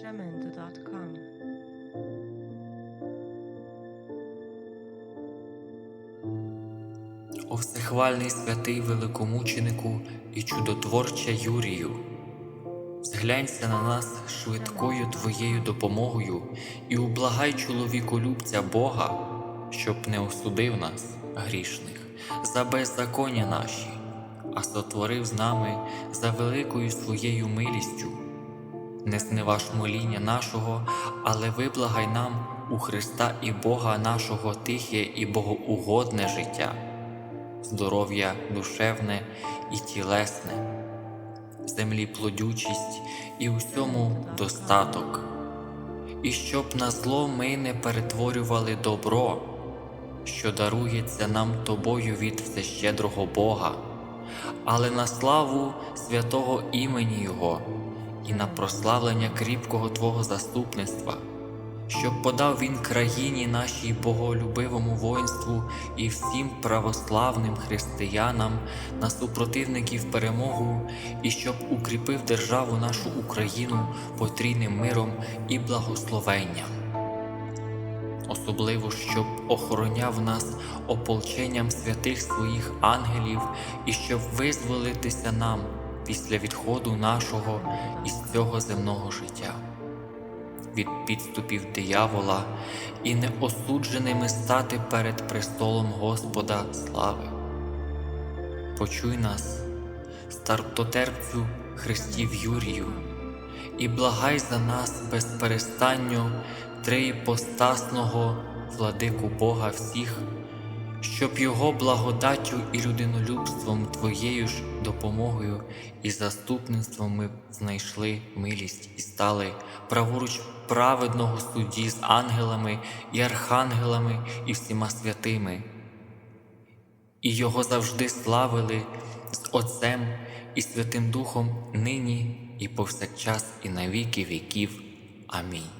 NewTestamentu.com. О всехвальний святий великомученику і чудотворча Юрію, зглянься на нас швидкою Твоєю допомогою і ублагай чоловіколюбця Бога, щоб не осудив нас, грішних, за беззаконня наші, а сотворив з нами за великою своєю милістю. Не зневаж моління нашого, але виблагай нам у Христа і Бога нашого тихе і богоугодне життя здоров'я душевне і тілесне, землі плодючість і усьому достаток, і щоб на зло ми не перетворювали добро, що дарується нам тобою від всещедрого Бога, але на славу святого імені Його і на прославлення кріпкого Твого заступництва щоб подав він країні нашій боголюбивому воїнству і всім православним християнам на супротивників перемогу, і щоб укріпив державу нашу Україну потрійним миром і благословенням. Особливо, щоб охороняв нас ополченням святих своїх ангелів, і щоб визволитися нам після відходу нашого із цього земного життя від підступів диявола і неосудженими стати перед престолом Господа слави. Почуй нас, стартотерпцю Христів Юрію, і благай за нас без перестанню владику Бога всіх, щоб Його благодаттю і людинолюбством Твоєю ж допомогою і заступництвом ми знайшли милість і стали праворуч праведного судді з ангелами і архангелами і всіма святими, і Його завжди славили з Отцем і Святим Духом нині і повсякчас, і на віки віків. Амінь.